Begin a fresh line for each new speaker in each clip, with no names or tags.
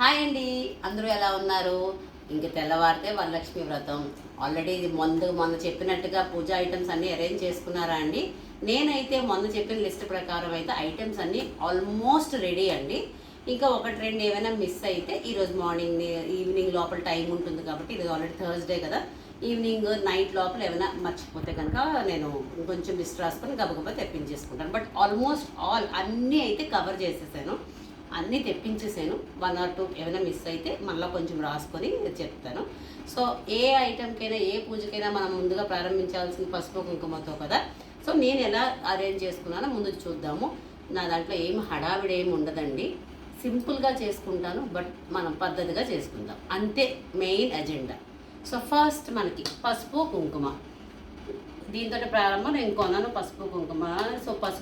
Hi అండి. అందరూ ఎలా ఉన్నారు? ఇంక తెల్లవారితే వరలక్ష్మి వ్రతం. ఆల్రెడీ ఇది ముందు మొన్న చెప్పినట్టుగా పూజ ఐటమ్స్ అన్నీ అరేంజ్ చేసుకున్నారా అండి? నేనైతే మొన్న చెప్పిన లిస్ట్ ప్రకారం అయితే ఐటమ్స్ అన్నీ ఆల్మోస్ట్ రెడీ అండి. ఇంకా ఒకటి రెండు ఏమైనా మిస్ అయితే ఈరోజు మార్నింగ్ ఈవినింగ్ లోపల టైం ఉంటుంది కాబట్టి ఇది ఆల్రెడీ థర్స్డే కదా. ఈవినింగ్ నైట్ లోపల ఏమైనా మర్చిపోతే కనుక నేను కొంచెం లిస్ట్ రాసుకొని గబగబా తెప్పించేసుకుంటాను. బట్ ఆల్మోస్ట్ ఆల్ అన్నీ అయితే కవర్ చేసేసాను. అన్నీ తెప్పించేసాను. వన్ ఆర్ టూ ఏమైనా మిస్ అయితే మళ్ళీ కొంచెం రాసుకొని చెప్తాను. సో ఏ ఐటెంకైనా ఏ పూజకైనా మనం ముందుగా ప్రారంభించాల్సిన పసుపు కుంకుమతో కదా. సో నేను ఎలా అరేంజ్ చేసుకున్నానో ముందు చూద్దాము. నా దాంట్లో ఏం హడావిడి ఏమి ఉండదండి. సింపుల్గా చేసుకుంటాను బట్ మనం పద్ధతిగా చేసుకుందాం. అంతే మెయిన్ అజెండా. సో ఫస్ట్ మనకి పసుపు కుంకుమ. దీంతో ప్రారంభం నేను కొన్నాను పసుపు కుంకుమ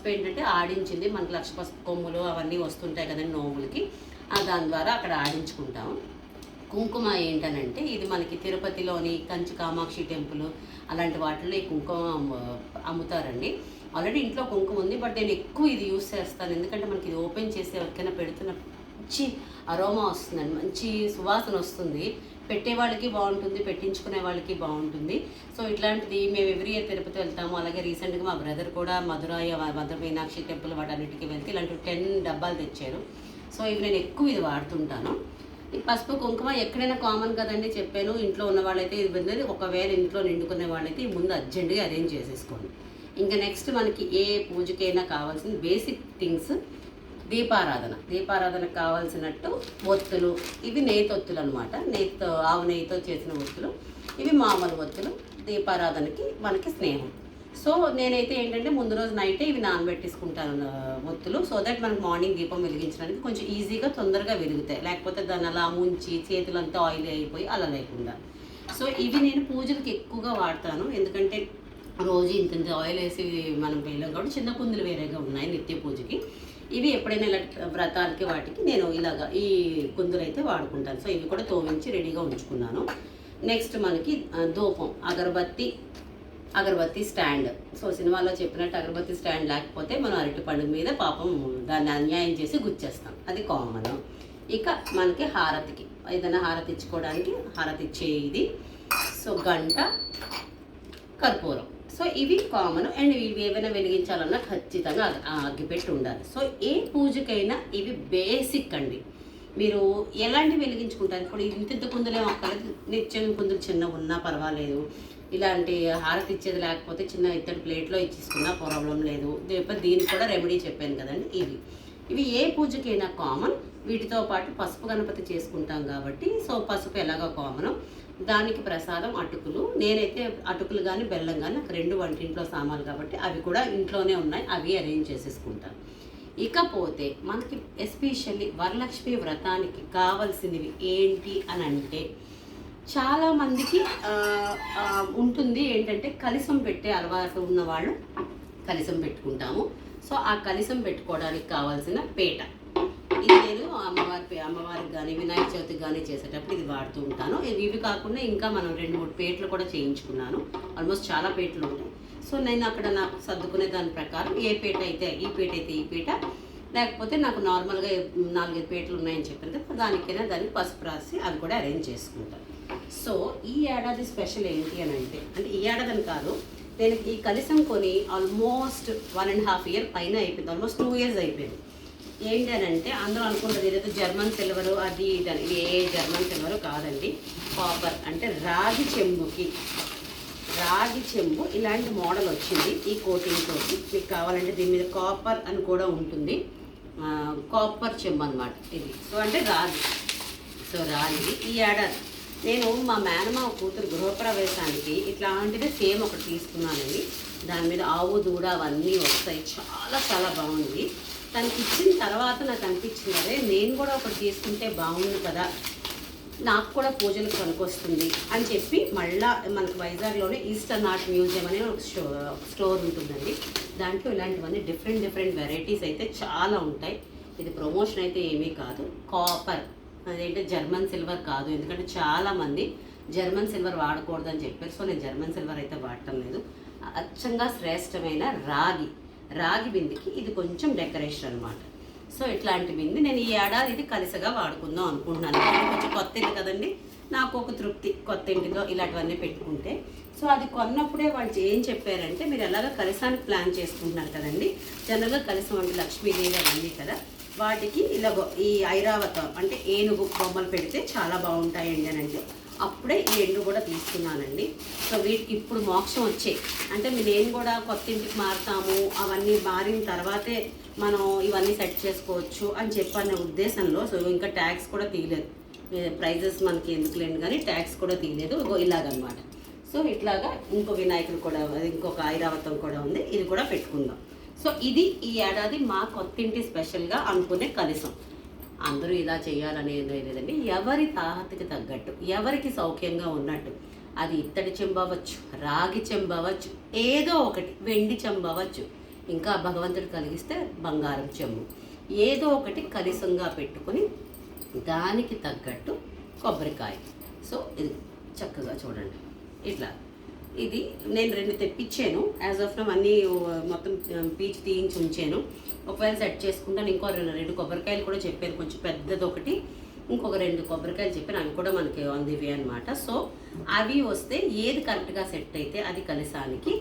పసుపు ఏంటంటే ఆడించింది. మనకి లక్ష పసుపు కొమ్ములు అవన్నీ వస్తుంటాయి కదండి నోములకి. దాని ద్వారా అక్కడ ఆడించుకుంటాం కుంకుమ ఏంటనంటే ఇది మనకి తిరుపతిలోని కంచి కామాక్షి టెంపుల్ అలాంటి వాటిల్లో ఈ కుంకుమ అమ్ము- అమ్ముతారండి. ఆల్రెడీ ఇంట్లో కుంకుమ ఉంది బట్ నేను ఎక్కువ ఇది యూస్ చేస్తాను. ఎందుకంటే మనకి ఇది ఓపెన్ చేసి ఎవరికైనా పెడుతున్న మంచి అరోమా వస్తుందండి. మంచి సువాసన వస్తుంది. పెట్టే వాళ్ళకి బాగుంటుంది పెట్టించుకునే వాళ్ళకి బాగుంటుంది. సో ఇట్లాంటిది మేము ఎవ్రీ ఇయర్ తిరుపతి వెళ్తాము. అలాగే రీసెంట్గా మా బ్రదర్ కూడా మధురాయ మధుర మీనాక్షి టెంపుల్ వాటన్నిటికీ వెళ్తే ఇలాంటి టెన్ డబ్బాలు తెచ్చారు. సో ఇవి నేను ఎక్కువ ఇది వాడుతుంటాను. ఈ పసుపు కుంకుమ ఎక్కడైనా కామన్ కదండి చెప్పాను. ఇంట్లో ఉన్న వాళ్ళైతే ఇది వెళ్ళేది ఒకవేళ ఇంట్లో నిండుకునే వాళ్ళైతే ముందు అర్జెంటుగా అరేంజ్ చేసేసుకోండి. ఇంకా నెక్స్ట్ మనకి ఏ పూజకైనా కావాల్సిన బేసిక్ థింగ్స్. దీపారాధన. దీపారాధనకు కావాల్సినట్టు ఒత్తులు. ఇవి నేతి ఒత్తులు అనమాట నేతితో ఆవు నెయ్యితో చేసిన ఒత్తులు. ఇవి మామూలు ఒత్తులు. దీపారాధనకి మనకి స్నేహం. సో నేనైతే ఏంటంటే ముందు రోజు నైటే ఇవి నానబెట్టేసుకుంటాను ఒత్తులు. సో దట్ మనకు మార్నింగ్ దీపం వెలిగించడానికి కొంచెం ఈజీగా తొందరగా వెలుగుతాయి. లేకపోతే దాన్ని అలా ముంచి చేతులంతా ఆయిల్ అయిపోయి అలా లేకుండా. సో ఇవి నేను పూజలకు ఎక్కువగా వాడతాను. ఎందుకంటే రోజు ఇంత ఇంత ఆయిల్ వేసి మనం వేయలేం కాబట్టి చిన్న కుందులు వేరేగా ఉన్నాయి నిత్య పూజకి. ఇవి ఎప్పుడైనా ఇలా వ్రతాలకి వాటికి నేను ఇలాగా ఈ కుందులు అయితే వాడుకుంటాను. సో ఇవి కూడా తోమించి రెడీగా ఉంచుకున్నాను. నెక్స్ట్ మనకి ధూపం అగరబత్తి అగరబత్తి స్టాండ్. సో సినిమాలో చెప్పినట్టు అగరబత్తి స్టాండ్ లేకపోతే మనం అరటి పండుగ మీద పాపం దాన్ని అన్యాయం చేసి గుచ్చేస్తాం. అది కామన్. ఇక మనకి హారతికి ఏదైనా హారతి ఇచ్చుకోవడానికి హారతి ఇచ్చే ఇది సో గంట కర్పూరం. సో ఇవి కామన్ అండ్ ఇవి ఏమైనా వెలిగించాలన్నా ఖచ్చితంగా అగ్గిపెట్టి ఉండాలి. సో ఏ పూజకైనా ఇవి బేసిక్ అండి. మీరు ఎలాంటి వెలిగించుకుంటారు? ఇప్పుడు ఇంత ఇంత కుందులే ఒక్కలేదు నిత్యం కుందులు చిన్న ఉన్నా పర్వాలేదు. ఇలాంటి హారతి ఇచ్చేది లేకపోతే చిన్న ఇత్తడి ప్లేట్లో ఇచ్చేసుకున్నా ప్రాబ్లం లేదు. లేకపోతే దీనికి కూడా రెమెడీ చెప్పాను కదండి ఇవి. ఇవి ఏ పూజకైనా కామన్. వీటితో పాటు పసుపు గణపతి చేసుకుంటాం కాబట్టి సో పసుపు ఎలాగో కామన్. దానికి ప్రసాదం అటుకులు. నేనైతే అటుకులు కానీ బెల్లం కానీ నాకు రెండు వంటింట్లో సామాన్లు కాబట్టి అవి కూడా ఇంట్లోనే ఉన్నాయి. అవి అరేంజ్ చేసేసుకుంటాను ఇకపోతే మనకి ఎస్పెషల్లీ వరలక్ష్మి వ్రతానికి కావాల్సినవి ఏంటి అని అంటే చాలామందికి ఉంటుంది ఏంటంటే కలిసం పెట్టే అలవాటు ఉన్న వాళ్ళు కలిసం పెట్టుకుంటాము. సో ఆ కలిసం పెట్టుకోవడానికి కావాల్సిన పేట. ఇది నేను అమ్మవారి పే- అమ్మవారికి కానీ వినాయక చవితికి కానీ చేసేటప్పుడు ఇది వాడుతూ ఉంటాను. ఇవి ఇవి కాకుండా ఇంకా మనం రెండు మూడు పేట్లు కూడా చేయించుకున్నాను. ఆల్మోస్ట్ చాలా పేట్లు ఉంటాయి. సో నేను అక్కడ నాకు సర్దుకునే దాని ప్రకారం ఏ పేట అయితే ఈ పేట అయితే ఈ పేట. లేకపోతే నాకు నార్మల్గా నాలుగైదు పేటలు ఉన్నాయని చెప్పాను కదా దానికైనా దాన్ని పసుపు రాసి అది కూడా అరేంజ్ చేసుకుంటాను సో ఈ ఏడాది స్పెషల్ ఏంటి అని అంటే అంటే ఈ ఏడాది అని కాదు నేను ఈ కలిసం కొని almost one and half year పైన అయిపోయింది. ఆల్మోస్ట్ టూ ఇయర్స్ అయిపోయింది. ఏంటి అని అంటే అందరూ అనుకుంటుంది ఏదైతే జర్మన్ సిల్వరు అది ఇది అని ఇది ఏ జర్మన్ సిల్వరు కాదండి. కాపర్ అంటే రాగి చెంబుకి. రాగి చెంబు ఇలాంటి మోడల్ వచ్చింది ఈ కోటింగ్ తోటి. మీకు కావాలంటే దీని మీద కాపర్ అని కూడా ఉంటుంది. కాపర్ చెంబు అనమాట ఇది. సో అంటే రాగి. సో రాగి. ఈ ఏడాది నేను మా మేనమావ కూతురు గృహప్రవేశానికి ఇట్లాంటిదే సేమ్ ఒకటి తీసుకున్నానండి. దాని మీద ఆవు దూడ అవన్నీ వస్తాయి. చాలా చాలా బాగుంది. తనకి ఇచ్చిన తర్వాత నాకు అనిపించింది అదే నేను కూడా ఒకటి తీసుకుంటే బాగుంది కదా నాకు కూడా పూజలకు పనికొస్తుంది అని చెప్పి మళ్ళా మనకు వైజాగ్లోనే ఈస్టర్న్ ఆర్ట్ మ్యూజియం అనే ఒక స్టో స్టోర్ ఉంటుందండి. దాంట్లో ఇలాంటివన్నీ డిఫరెంట్ డిఫరెంట్ వెరైటీస్ అయితే చాలా ఉంటాయి. ఇది ప్రమోషన్ అయితే ఏమీ కాదు. కాపర్ అదేంటే జర్మన్ సిల్వర్ కాదు. ఎందుకంటే చాలామంది జర్మన్ సిల్వర్ వాడకూడదని చెప్పారు. సో నేను జర్మన్ సిల్వర్ అయితే వాడటం లేదు. అచ్చంగా శ్రేష్టమైన రాగి రాగి బిందికి ఇది కొంచెం డెకరేషన్ అనమాట సో ఇట్లాంటి బింది నేను ఈ ఏడాది ఇది కలిసగా వాడుకుందాం అనుకుంటున్నాను. కొంచెం కొత్త ఇంటి కదండి. నాకు ఒక తృప్తి కొత్త ఇంటిలో ఇలాంటివన్నీ పెట్టుకుంటే. సో అది కొన్నప్పుడే వాళ్ళు ఏం చెప్పారంటే మీరు ఎలాగ కలిసానికి ప్లాన్ చేసుకుంటున్నారు కదండి. జనరల్గా కలిసం అంటే లక్ష్మీదేవి అవన్నీ కదా. వాటికి ఇలా ఈ ఐరావతం అంటే ఏనుగు బొమ్మలు పెడితే చాలా బాగుంటాయండి అని అంటే అప్పుడే ఈ ఎండు కూడా తీసుకున్నానండి. సో వీటికి ఇప్పుడు మోక్షం వచ్చాయి అంటే మీ నేను కూడా కొత్త ఇంటికి మారుతాము అవన్నీ మారిన తర్వాతే మనం ఇవన్నీ సెట్ చేసుకోవచ్చు అని చెప్పన్న ఉద్దేశంలో సో ఇంకా ట్యాక్స్ కూడా తీయలేదు. ప్రైజెస్ మనకి ఎందుకు లేని కానీ ట్యాక్స్ కూడా తీయలేదు. ఇలాగనమాట. సో ఇట్లాగా ఇంకో వినాయకుడు కూడా ఇంకొక ఐరావతం కూడా ఉంది. ఇది కూడా పెట్టుకుందాం. సో ఇది ఈ ఏడాది మా కొత్తింటి స్పెషల్గా అనుకునే కలిసం అందరూ ఇలా చేయాలనేది లేదండి. ఎవరి తాహతకి తగ్గట్టు ఎవరికి సౌఖ్యంగా ఉన్నట్టు అది ఇత్తడి చెంబవచ్చు రాగి చెంబవచ్చు ఏదో ఒకటి వెండి చెంబవచ్చు ఇంకా భగవంతుడు కలిగిస్తే బంగారం చెంబు. ఏదో ఒకటి కలిసంగా పెట్టుకుని దానికి తగ్గట్టు కొబ్బరికాయ. సో ఇది చక్కగా చూడండి. ఇట్లా. ఇది నేను రెండు తెప్పించాను. యాజ్ ఆఫ్ నమ్ అన్నీ మొత్తం పీచ్ తీయించి ఉంచాను. ఒకవేళ సెట్ చేసుకుంటాను. ఇంకో రెండు కొబ్బరికాయలు కూడా చెప్పాను కొంచెం పెద్దది ఒకటి ఇంకొక రెండు కొబ్బరికాయలు చెప్పాను అవి కూడా మనకి అందివి అనమాట సో అవి వస్తే ఏది కరెక్ట్గా సెట్ అయితే అది కలిసానికి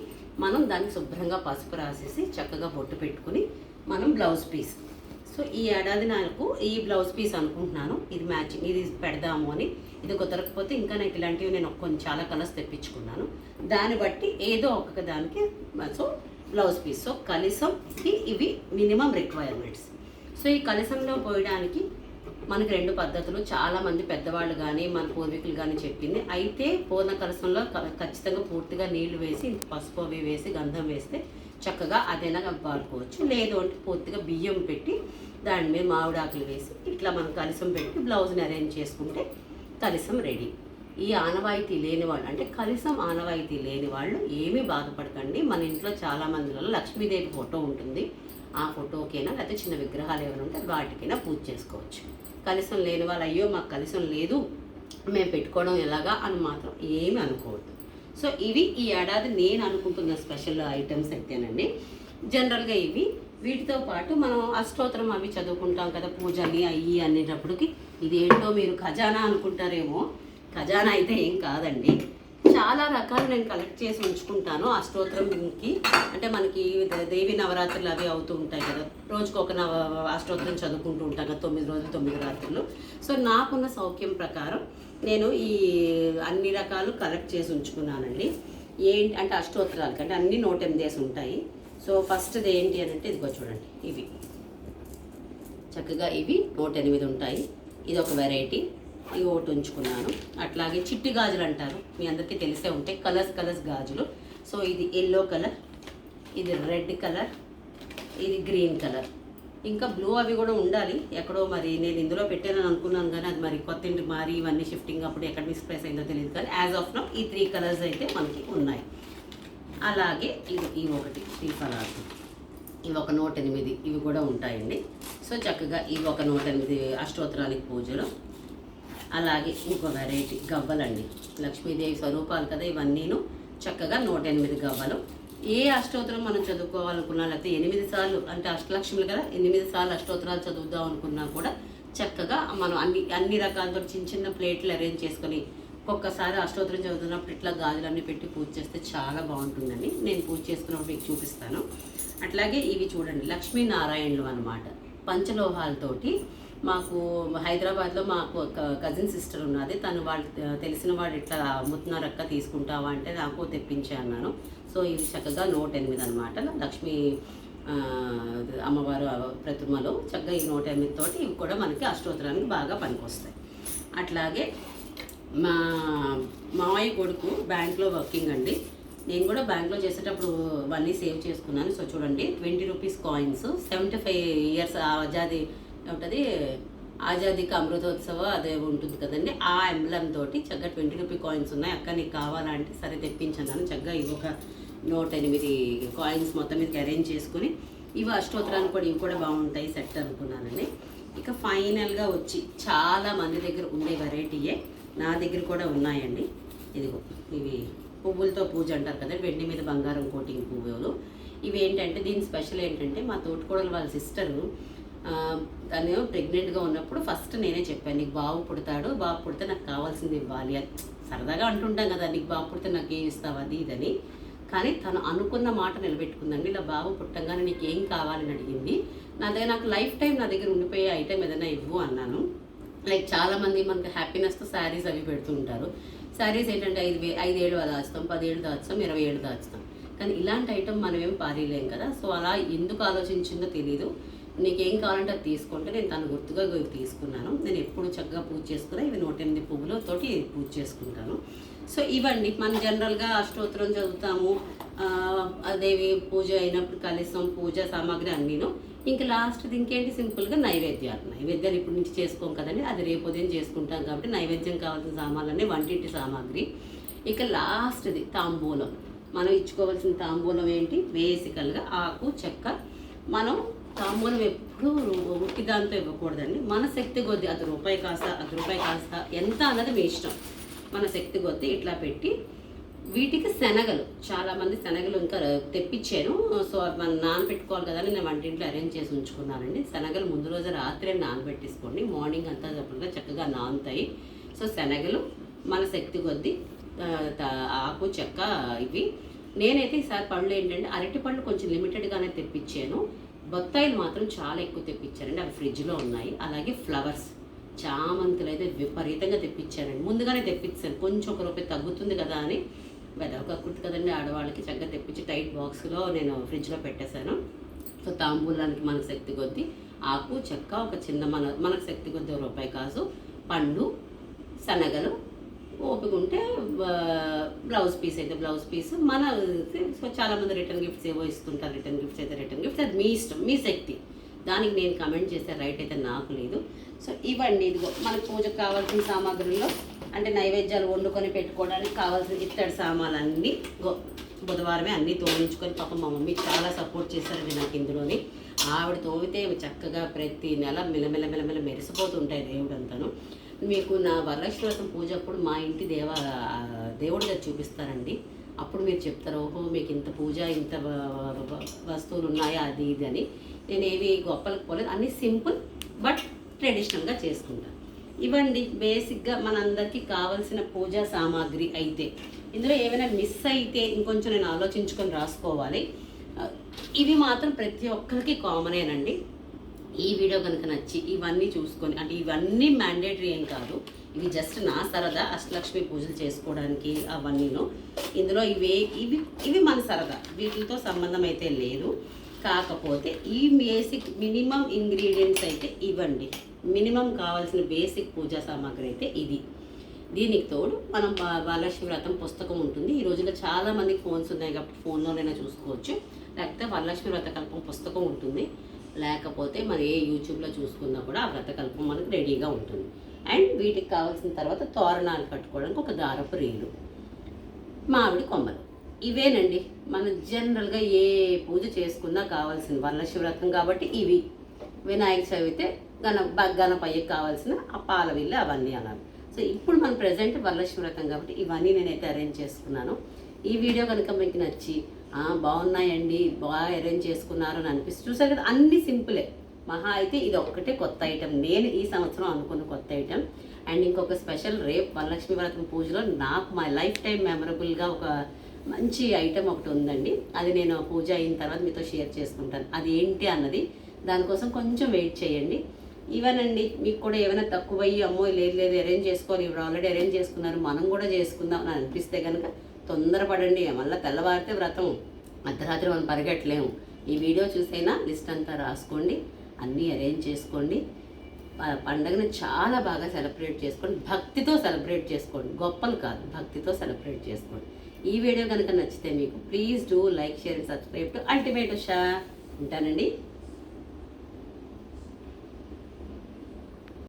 మనం దాన్ని శుభ్రంగా పసుపు రాసేసి చక్కగా బొట్టు పెట్టుకుని మనం బ్లౌజ్ పీస్ సో ఈ ఏడాది నాకు ఈ బ్లౌజ్ పీస్ అనుకుంటున్నాను. ఇది మ్యాచింగ్ ఇది పెడదాము అని. ఇది కుదరకపోతే ఇంకా నాకు ఇలాంటివి నేను కొంచెం చాలా కలర్స్ తెప్పించుకున్నాను. దాన్ని బట్టి ఏదో ఒక్కొక్క దానికి సో బ్లౌజ్ పీస్ సో కలిసంకి ఇవి మినిమం రిక్వైర్మెంట్స్ సో ఈ కలిసంలో పోయడానికి మనకి రెండు పద్ధతులు. చాలామంది పెద్దవాళ్ళు కానీ మన పూర్వీకులు కానీ చెప్పింది. అయితే పూర్ణ కలసంలో ఖచ్చితంగా పూర్తిగా నీళ్ళు వేసి పసుపు అవి వేసి గంధం వేస్తే చక్కగా అదైనా వాడుకోవచ్చు. లేదు అంటే పూర్తిగా బియ్యం పెట్టి దాని మీద మామిడాకులు వేసి ఇట్లా మనం కలిసం పెట్టి బ్లౌజ్ని అరేంజ్ చేసుకుంటే కలిసం రెడీ ఈ ఆనవాయితీ లేని వాళ్ళు అంటే కలిసం ఆనవాయితీ లేని వాళ్ళు ఏమీ బాధపడకండి. మన ఇంట్లో చాలా మందిలో లక్ష్మీదేవి ఫోటో ఉంటుంది. ఆ ఫోటోకైనా లేకపోతే చిన్న విగ్రహాలు ఏమైనా ఉంటే వాటికైనా పూజ చేసుకోవచ్చు. కలిసం లేని వాళ్ళు అయ్యో మాకు కలిసం లేదు మేము పెట్టుకోవడం ఎలాగా? అని మాత్రం ఏమి అనుకోవద్దు. సో ఇవి ఈ ఏడాది నేను అనుకుంటున్న స్పెషల్ ఐటమ్స్ అయితేనండి. జనరల్గా ఇవి. వీటితో పాటు మనం అష్టోత్తరం అవి చదువుకుంటాం కదా పూజని అయ్యి అనేటప్పటికి ఇదేంటో మీరు ఖజానా అనుకుంటారేమో. ఖజానా అయితే ఏం కాదండి. చాలా రకాలు నేను కలెక్ట్ చేసి ఉంచుకుంటాను అష్టోత్తరంకి అంటే మనకి దేవి నవరాత్రులు అవి అవుతూ ఉంటాయి కదా. రోజుకు ఒక నవ అష్టోత్తరం చదువుకుంటూ ఉంటాం కదా తొమ్మిది రోజులు తొమ్మిది రాత్రులు. సో నాకున్న సౌఖ్యం ప్రకారం నేను ఈ అన్ని రకాలు కలెక్ట్ చేసి ఉంచుకున్నానండి. ఏంటి అంటే అష్టోత్తరాలకి అంటే అన్ని నూట ఎనిమిది వేసి ఉంటాయి. సో ఫస్ట్ది ఏంటి అని అంటే ఇదిగో చూడండి ఇవి. చక్కగా ఇవి నూట ఎనిమిది ఉంటాయి. ఇది ఒక వెరైటీ ఇవి ఒకటి ఉంచుకున్నాను. అట్లాగే చిట్టి గాజులు అంటారు. మీ అందరికీ తెలిసే ఉంటాయి కలర్స్ కలర్స్ గాజులు. సో ఇది ఎల్లో కలర్ ఇది రెడ్ కలర్ ఇది గ్రీన్ కలర్. ఇంకా బ్లూ అవి కూడా ఉండాలి. ఎక్కడో మరి నేను ఇందులో పెట్టానని అనుకున్నాను కానీ అది మరి కొత్త ఇంటి మారి ఇవన్నీ షిఫ్టింగ్ అప్పుడు ఎక్కడ మిస్ప్లేస్ అయిందో తెలియదు కానీ యాజ్ ఆఫ్ నో ఈ త్రీ కలర్స్ అయితే మనకి ఉన్నాయి. అలాగే ఇది ఈ ఒకటి శ్రీఫలాలు ఇవి ఒక నూట ఎనిమిది ఇవి కూడా ఉంటాయండి. సో చక్కగా ఇవి ఒక నూట ఎనిమిది అష్టోత్తరానికి పూజలు. అలాగే ఇంకో వెరైటీ గవ్వలండి. లక్ష్మీదేవి స్వరూపాలు కదా ఇవన్నీను చక్కగా నూట ఎనిమిది గవ్వలు. ఏ అష్టోత్తరం మనం చదువుకోవాలనుకున్నా లేకపోతే ఎనిమిది సార్లు అంటే అష్టలక్ష్ములు కదా ఎనిమిది సార్లు అష్టోత్తరాలు చదువుదాం అనుకున్నా కూడా చక్కగా మనం అన్ని అన్ని రకాలతో చిన్న చిన్న ప్లేట్లు అరేంజ్ చేసుకొని ఒక్కొక్కసారి అష్టోత్తరం చదువుతున్నప్పుడు ఇట్లా గాజులన్నీ పెట్టి పూజ చేస్తే చాలా బాగుంటుందండి. నేను పూజ చేసుకున్నప్పుడు మీకు చూపిస్తాను. అట్లాగే ఇవి చూడండి లక్ష్మీనారాయణులు అనమాట పంచలోహాలతోటి మాకు హైదరాబాద్లో మాకు ఒక కజిన్ సిస్టర్ ఉన్నది. తను వాళ్ళు తెలిసిన వాడు ఇట్లా అమ్ముతున్నారక్క తీసుకుంటావా అంటే నాకు తెప్పించే అన్నాను. సో ఇది చక్కగా నూట ఎనిమిది అనమాట లక్ష్మీ అమ్మవారు ప్రతిమలో చక్కగా ఈ నూట ఎనిమిది తోటి ఇవి కూడా మనకి అష్టోత్తరానికి బాగా పనికొస్తాయి. అట్లాగే మా మావయ్య కొడుకు బ్యాంక్లో వర్కింగ్ అండి. నేను కూడా బ్యాంక్లో చేసేటప్పుడు అవన్నీ సేవ్ చేసుకున్నాను. సో చూడండి twenty rupees coins seventy five years Azadi ఉంటుంది. ఆజాదీకి అమృతోత్సవ అదే ఉంటుంది కదండి. ఆ ఎంబ్లం తోటి చక్కగా ట్వంటీ రూపీ కాయిన్స్ ఉన్నాయి. అక్క నీకు కావాలంటే సరే తెప్పించాను చక్కగా ఇవి ఒక నూట ఎనిమిది కాయిన్స్ మొత్తం మీదకి అరేంజ్ చేసుకుని ఇవి అష్టోత్తరాలు కూడా ఇవి కూడా బాగుంటాయి సెట్ అనుకున్నానండి. ఇక ఫైనల్గా వచ్చి చాలా మంది దగ్గర ఉండే వెరైటీయే నా దగ్గర కూడా ఉన్నాయండి. ఇదిగో ఇవి పువ్వులతో పూజ అంటారు కదా వెండి మీద బంగారం కోటింగ్ పువ్వులు. ఇవి ఏంటంటే దీని స్పెషల్ ఏంటంటే మా తోటకూడలు వాళ్ళ సిస్టరు తను ప్రెగ్నెంట్గా ఉన్నప్పుడు ఫస్ట్ నేనే చెప్పాను నీకు బాబు పుడతాడు బాబు పుడితే నాకు కావాల్సింది ఇవ్వాలి అని. సరదాగా అంటుంటాం కదా నీకు బాబు పుడితే నాకు ఏం ఇస్తావు? అది ఇదని కానీ తను అనుకున్న మాట నిలబెట్టుకుందండి ఇలా బాబు పుట్టంగానే నీకు ఏం కావాలని అడిగింది. నా దగ్గర నాకు లైఫ్ టైం నా దగ్గర ఉండిపోయే ఐటెం ఏదైనా ఇవ్వు అన్నాను. లైక్ చాలామంది మనకు మనకి హ్యాపీనెస్తో శారీస్ అవి పెడుతూ ఉంటారు శారీస్ ఏంటంటే ఐదు వే ఐదు దాచుతాం పదేళ్ళు దాచుతాం ఇరవై ఏళ్ళు దాచుతాం. కానీ ఇలాంటి ఐటమ్ మనం ఏం పారీలేం కదా. సో అలా ఎందుకు ఆలోచించిందో తెలియదు నీకేం కావాలంటే అది తీసుకుంటే నేను తను గుర్తుగా ఇవి తీసుకున్నాను. నేను ఎప్పుడు చక్కగా పూజ చేసుకున్నా ఇవి నూట ఎనిమిది పువ్వులతోటి పూజ చేసుకుంటాను. సో ఇవన్నీ మనం జనరల్గా అష్టోత్తరం చదువుతాము. అదేవి పూజ అయినప్పుడు కలిసం పూజ సామాగ్రి అన్నీను. ఇంకా లాస్ట్ ఇంకేంటి? సింపుల్గా నైవేద్యాలు. నైవేద్యాలు ఇప్పటి నుంచి చేసుకోం కదండి. అది రేపు ఉదయం చేసుకుంటాం కాబట్టి నైవేద్యం కావాల్సిన సామాన్లన్నీ వంటింటి సామాగ్రి. ఇక లాస్ట్ది తాంబూలం. మనం ఇచ్చుకోవాల్సిన తాంబూలం ఏంటి? బేసికల్గా ఆకు చెక్క. మనం తాంబూలం ఎప్పుడు ఒకటి దాంతో ఇవ్వకూడదండి. మన శక్తి కొద్ది అది రూపాయి కాస్త అది రూపాయి కాస్త ఎంత అన్నది మీ ఇష్టం. మన శక్తి కొద్ది ఇట్లా పెట్టి వీటికి శనగలు చాలామంది శనగలు ఇంకా తెప్పించాను సో మనం నానబెట్టుకోవాలి కదా అని నేను వంటింట్లో అరేంజ్ చేసి ఉంచుకున్నానండి. శనగలు ముందు రోజు రాత్రే నానబెట్టేసుకోండి. మార్నింగ్ అంతా తప్పకుండా చక్కగా నానుతాయి. సో శనగలు మన శక్తి కొద్దీ త- ఆకు చెక్క ఇవి. నేనైతే ఈసారి పళ్ళు ఏంటంటే అరటి పళ్ళు కొంచెం లిమిటెడ్గానే తెప్పించాను. బొత్తాయిలు మాత్రం చాలా ఎక్కువ తెప్పించారండి. అవి ఫ్రిడ్జ్లో ఉన్నాయి. అలాగే ఫ్లవర్స్. చామంతులు అయితే విపరీతంగా తెప్పించానండి ముందుగానే తెప్పించాను కొంచెం ఒక రూపాయి తగ్గుతుంది కదా అని. వెదవ కుర్తి కదండి ఆడవాళ్ళకి చక్కగా తెప్పించి టైట్ బాక్స్లో నేను ఫ్రిడ్జ్లో పెట్టేశాను. సో తాంబూలానికి మన శక్తి కొద్ది ఆకు చెక్క ఒక చిన్న మన మనకు శక్తి కొద్ది ఒక రూపాయి కాసు పండు శనగలు ఓపిక ఉంటే బ్లౌజ్ పీస్ అయితే బ్లౌజ్ పీస్. మన సో చాలామంది రిటర్న్ గిఫ్ట్స్ ఏవో ఇస్తుంటారు రిటర్న్ గిఫ్ట్స్ అయితే రిటర్న్ గిఫ్ట్స్. అది మీ ఇష్టం మీ శక్తి. దానికి నేను కమెంట్ చేసే రైట్ అయితే నాకు లేదు. సో ఇవ్వండి ఇదిగో మనకు పూజకు కావాల్సిన సామాగ్రిలో అంటే నైవేద్యాలు వండుకొని పెట్టుకోవడానికి కావాల్సిన ఇత్తడి సామాన్లన్నీ అన్నీ బుధవారమే అన్నీ తోడించుకొని పాపం మా మమ్మీ చాలా సపోర్ట్ చేశారండి నాకు ఇందులోని. ఆవిడ తోమితే చక్కగా ప్రతి నెల మిలమిల మెలమెల మెరిసిపోతుంటాయి దేవుడు అంతాను మీకు నా వరలక్ష్మి వ్రతం పూజ అప్పుడు మా ఇంటి దేవ దేవుడి చూపిస్తారండి అప్పుడు మీరు చెప్తారు ఓహో మీకు ఇంత పూజ ఇంత వస్తువులు ఉన్నాయా అది ఇది అని. నేను ఏవి గొప్పలకు పోలేదు. అన్నీ సింపుల్ బట్ ట్రెడిషనల్గా చేసుకుంటాను ఇవ్వండి బేసిక్గా మనందరికీ కావలసిన పూజా సామాగ్రి అయితే. ఇందులో ఏమైనా మిస్ అయితే ఇంకొంచెం నేను ఆలోచించుకొని రాసుకోవాలి. ఇవి మాత్రం ప్రతి ఒక్కరికి కామనేనండి ఈ వీడియో కనుక నచ్చి ఇవన్నీ చూసుకొని అంటే ఇవన్నీ మ్యాండేటరీ ఏం కాదు. ఇవి జస్ట్ నా సరదా అష్టలక్ష్మి పూజలు చేసుకోవడానికి అవన్నీను. ఇందులో ఇవే ఇవి ఇవి మన సరదా. వీటితో సంబంధం అయితే లేదు. కాకపోతే ఈ బేసిక్ మినిమం ఇంగ్రీడియంట్స్ అయితే ఇవ్వండి. మినిమం కావాల్సిన బేసిక్ పూజా సామాగ్రి అయితే ఇది. దీనికి తోడు మనం బా- వ్రతం పుస్తకం ఉంటుంది. ఈ రోజుల్లో చాలామంది ఫోన్స్ ఉన్నాయి కాబట్టి ఫోన్లోనైనా చూసుకోవచ్చు. లేకపోతే వరలక్ష్మి వ్రతకల్పం పుస్తకం ఉంటుంది. లేకపోతే మరి ఏ యూట్యూబ్లో చూసుకున్నా కూడా ఆ వ్రతకల్పం మనకు రెడీగా ఉంటుంది. అండ్ వీటికి కావాల్సిన తర్వాత తోరణాలు కట్టుకోవడానికి ఒక దారపు రీలు. మామిడి కొమ్మలు. ఇవేనండి. మనం జనరల్గా ఏ పూజ చేసుకున్నా కావాల్సిన వరలక్ష్మి వ్రతం కాబట్టి ఇవి. వినాయక చవితి గణ బ- గణపయ్యకి కావాల్సిన ఆ పాల విల్లు అవన్నీ అన్నారు సో ఇప్పుడు మనం ప్రజెంట్ వరలక్ష్మి వ్రతం కాబట్టి ఇవన్నీ నేనైతే అరేంజ్ చేసుకున్నాను. ఈ వీడియో కనుక మీకు నచ్చి బాగున్నాయండి బాగా అరేంజ్ చేసుకున్నారు అని అనిపిస్తుంది చూసారు కదా అన్ని సింపులే. మహా అయితే ఇది ఒక్కటే కొత్త ఐటెం నేను ఈ సంవత్సరం అనుకున్న కొత్త ఐటెం అండ్ ఇంకొక స్పెషల్ రేపు వరలక్ష్మి వ్రతం పూజలో నాకు మై లైఫ్ టైం మెమరబుల్గా ఒక మంచి ఐటెం ఒకటి ఉందండి. అది నేను పూజ అయిన తర్వాత మీతో షేర్ చేసుకుంటాను. అది ఏంటి అన్నది దానికోసం కొంచెం వెయిట్ చేయండి. ఇవనండి మీకు కూడా ఏమైనా తక్కువ అయ్యి అమ్మో లేదు లేదు అరేంజ్ చేసుకోవాలి ఇప్పుడు ఆల్రెడీ అరేంజ్ చేసుకున్నారు మనం కూడా చేసుకుందాం అని అనిపిస్తే కనుక తొందరపడండి. మళ్ళీ తెల్లవారితే వ్రతం. అర్ధరాత్రి మనం పరిగెట్టలేము. ఈ వీడియో చూసైనా లిస్ట్ అంతా రాసుకోండి. అన్నీ అరేంజ్ చేసుకోండి. ప- పండగని చాలా బాగా సెలబ్రేట్ చేసుకోండి. భక్తితో సెలబ్రేట్ చేసుకోండి. గొప్పలు కాదు. భక్తితో సెలబ్రేట్ చేసుకోండి. ఈ వీడియో కనుక నచ్చితే మీకు please do like share and subscribe to ultimate Shah ఉంటానండి.